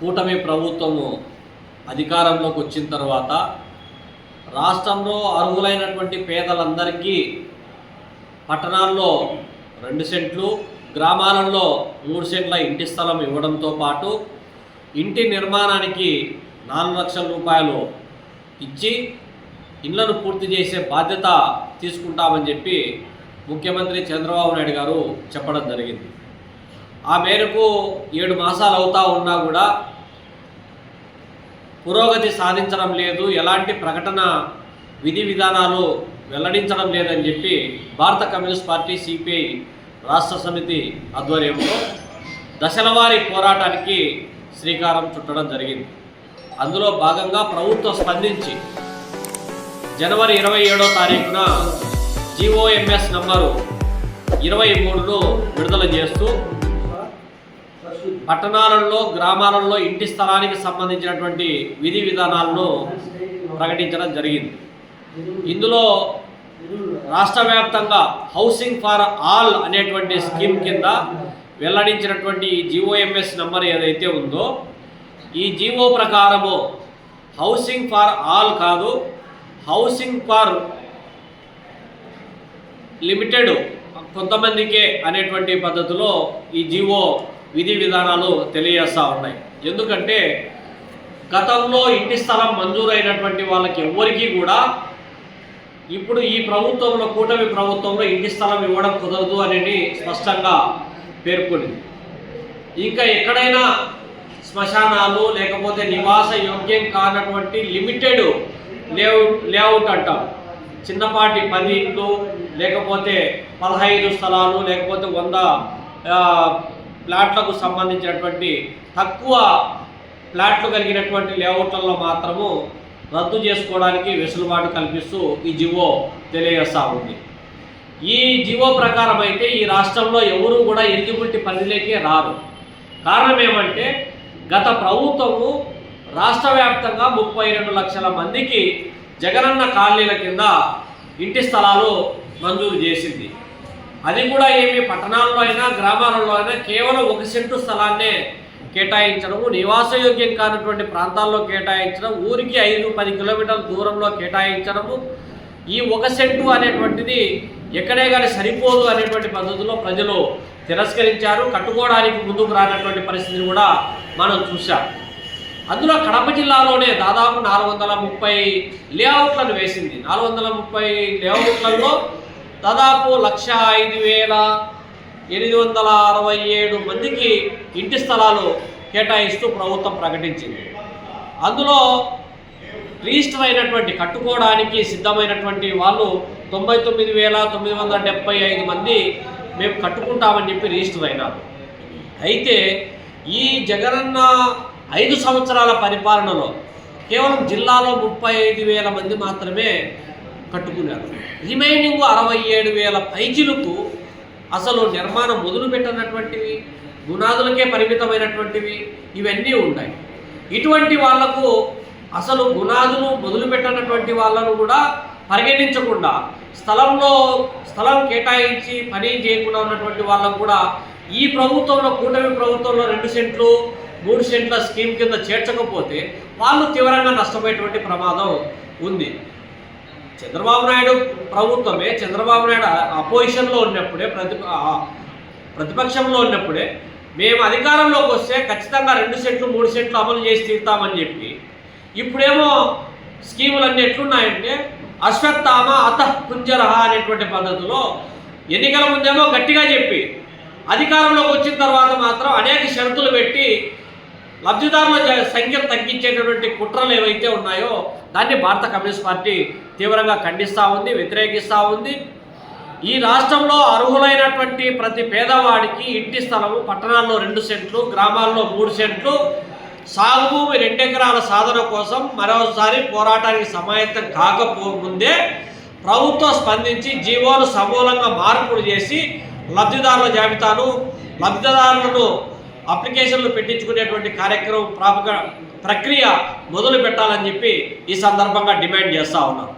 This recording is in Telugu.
కూటమి ప్రభుత్వము అధికారంలోకి వచ్చిన తర్వాత రాష్ట్రంలో అర్హులైనటువంటి పేదలందరికీ పట్టణాల్లో రెండు సెంట్లు గ్రామాలలో మూడు సెంట్ల ఇంటి స్థలం ఇవ్వడంతో పాటు ఇంటి నిర్మాణానికి నాలుగు లక్షల రూపాయలు ఇచ్చి ఇళ్ళను పూర్తి చేసే బాధ్యత తీసుకుంటామని చెప్పి ముఖ్యమంత్రి చంద్రబాబు నాయుడు గారు చెప్పడం జరిగింది. ఆ మేరకు ఏడు మాసాలు అవుతా ఉన్నా కూడా పురోగతి సాధించడం లేదు ఎలాంటి ప్రకటన విధి విధానాలు వెల్లడించడం లేదని చెప్పి భారత కమ్యూనిస్ట్ పార్టీ సిపిఐ రాష్ట్ర సమితి ఆధ్వర్యంలో దశలవారీ పోరాటానికి శ్రీకారం చుట్టడం జరిగింది. అందులో భాగంగా ప్రభుత్వం స్పందించి జనవరి ఇరవై ఏడో తారీఖున జిఓఎంఎస్ నంబరు ఇరవై మూడును విడుదల చేస్తూ పట్టణాలలో గ్రామాలలో ఇంటి స్థలానికి సంబంధించినటువంటి విధి విధానాలను ప్రకటించడం జరిగింది. ఇందులో రాష్ట్ర వ్యాప్తంగా హౌసింగ్ ఫర్ ఆల్ అనేటువంటి స్కీమ్ కింద వెల్లడించినటువంటి జిఓఎంఎస్ నెంబర్ ఏదైతే ఉందో ఈ జీవో ప్రకారము హౌసింగ్ ఫర్ ఆల్ కాదు హౌసింగ్ ఫర్ లిమిటెడ్ కొంతమందికే అనేటువంటి పద్ధతిలో ఈ జీవో విధి విధానాలు తెలియజేస్తూ ఉన్నాయి. ఎందుకంటే గతంలో ఇంటి స్థలం మంజూరైనటువంటి వాళ్ళకి ఎవ్వరికీ కూడా ఇప్పుడు ఈ ప్రభుత్వంలో కూటమి ప్రభుత్వంలో ఇంటి స్థలం ఇవ్వడం కుదరదు అనేది స్పష్టంగా పేర్కొంది ఇంకా ఎక్కడైనా శ్మశానాలు లేకపోతే నివాస యోగ్యం కానటువంటి లిమిటెడ్ లేఅవుట్ లేఅవుట్ అంటాం. చిన్నపాటి పది ఇండ్లు లేకపోతే పదహైదు స్థలాలు లేకపోతే వంద ప్లాట్లకు సంబంధించినటువంటి తక్కువ ప్లాట్లు కలిగినటువంటి లేఅవుట్లలో మాత్రము రద్దు చేసుకోవడానికి వెసులుబాటు కల్పిస్తూ ఈ జివో తెలియజేస్తూ ఉంది. ఈ జివో ప్రకారం అయితే ఈ రాష్ట్రంలో ఎవరు కూడా ఎలిజిబిలిటీ పరిధిలోకి రారు. కారణం ఏమంటే గత ప్రభుత్వము రాష్ట్ర వ్యాప్తంగా ముప్పై రెండు లక్షల మందికి జగనన్న కాలనీల కింద ఇంటి స్థలాలు మంజూరు చేసింది. అది కూడా ఏమి పట్టణాల్లో అయినా గ్రామాలలో అయినా కేవలం ఒక సెంటు స్థలాన్నే కేటాయించడము నివాసయోగ్యం కానటువంటి ప్రాంతాల్లో కేటాయించడం ఊరికి ఐదు పది కిలోమీటర్ల దూరంలో కేటాయించడము ఈ ఒక సెంటు అనేటువంటిది ఎక్కడే కానీ సరిపోదు అనేటువంటి పద్ధతిలో ప్రజలు తిరస్కరించారు. కట్టుకోవడానికి ముందుకు రానటువంటి పరిస్థితిని కూడా మనం చూసాం అందులో కడప జిల్లాలోనే దాదాపు నాలుగు వందల ముప్పై లేఅవుట్లను వేసింది. నాలుగు వందల ముప్పై లేఅవుట్లలో దాదాపు లక్ష ఐదు వేల ఎనిమిది వందల అరవై ఏడు మందికి ఇంటి స్థలాలు కేటాయిస్తూ ప్రభుత్వం ప్రకటించింది. అందులో రిజిస్టర్ అయినటువంటి కట్టుకోవడానికి సిద్ధమైనటువంటి వాళ్ళు తొంభై తొమ్మిది వేల తొమ్మిది వందల డెబ్బై ఐదు మంది మేము కట్టుకుంటామని చెప్పి రిజిస్టర్ అయినారు అయితే ఈ జగనన్న ఐదు సంవత్సరాల పరిపాలనలో కేవలం జిల్లాలో ముప్పై ఐదు వేల మంది మాత్రమే కట్టుకున్నారు. రిమైనింగ్ అరవై ఏడు వేల పైచిలకు అసలు నిర్మాణం మొదలుపెట్టనటువంటివి గుణాదులకే పరిమితమైనటువంటివి ఇవన్నీ ఉన్నాయి ఇటువంటి వాళ్ళకు అసలు గుణాదులు మొదలుపెట్టనటువంటి వాళ్ళను కూడా పరిగణించకుండా స్థలంలో స్థలం కేటాయించి పని చేయకుండా ఉన్నటువంటి వాళ్ళకు కూడా ఈ ప్రభుత్వంలో కూటమి ప్రభుత్వంలో రెండు సెంట్లు మూడు సెంట్ల స్కీమ్ కింద చేర్చకపోతే వాళ్ళు తీవ్రంగా నష్టపోయేటువంటి ప్రమాదం ఉంది. చంద్రబాబు నాయుడు ప్రభుత్వమే. చంద్రబాబు నాయుడు అపోజిషన్లో ఉన్నప్పుడే ప్రతి ప్రతిపక్షంలో ఉన్నప్పుడే మేము అధికారంలోకి వస్తే ఖచ్చితంగా రెండు సెట్లు మూడు సెట్లు అమలు చేసి తీరుతామని చెప్పి ఇప్పుడేమో స్కీములన్నీ ఎట్లున్నాయంటే అశ్వత్థామ అత కుంజరహ అనేటువంటి పద్ధతిలో ఎన్నికల ముందేమో గట్టిగా చెప్పి అధికారంలోకి వచ్చిన తర్వాత మాత్రం అనేక షరతులు పెట్టి లబ్ధిదారుల సంఖ్యను తగ్గించేటటువంటి కుట్రలు ఏవైతే ఉన్నాయో దాన్ని భారత కమ్యూనిస్ట్ పార్టీ తీవ్రంగా ఖండిస్తూ ఉంది వ్యతిరేకిస్తూ ఉంది. ఈ రాష్ట్రంలో అర్హులైనటువంటి ప్రతి పేదవాడికి ఇంటి స్థలము పట్టణాల్లో రెండు సెంట్లు గ్రామాల్లో మూడు సెంట్లు. సాగు భూమి రెండెకరాల సాధన కోసం మరోసారి పోరాటానికి సమాయత్తం కాకపోముందే ప్రభుత్వం స్పందించి జీవోలు సమూలంగా మార్పులు చేసి లబ్ధిదారుల జాబితాను లబ్ధిదారులను అప్లికేషన్లు పెట్టించుకునేటువంటి కార్యక్రమం ప్రాపక ప్రక్రియ మొదలు పెట్టాలని చెప్పి ఈ సందర్భంగా డిమాండ్ చేస్తూ ఉన్నాం.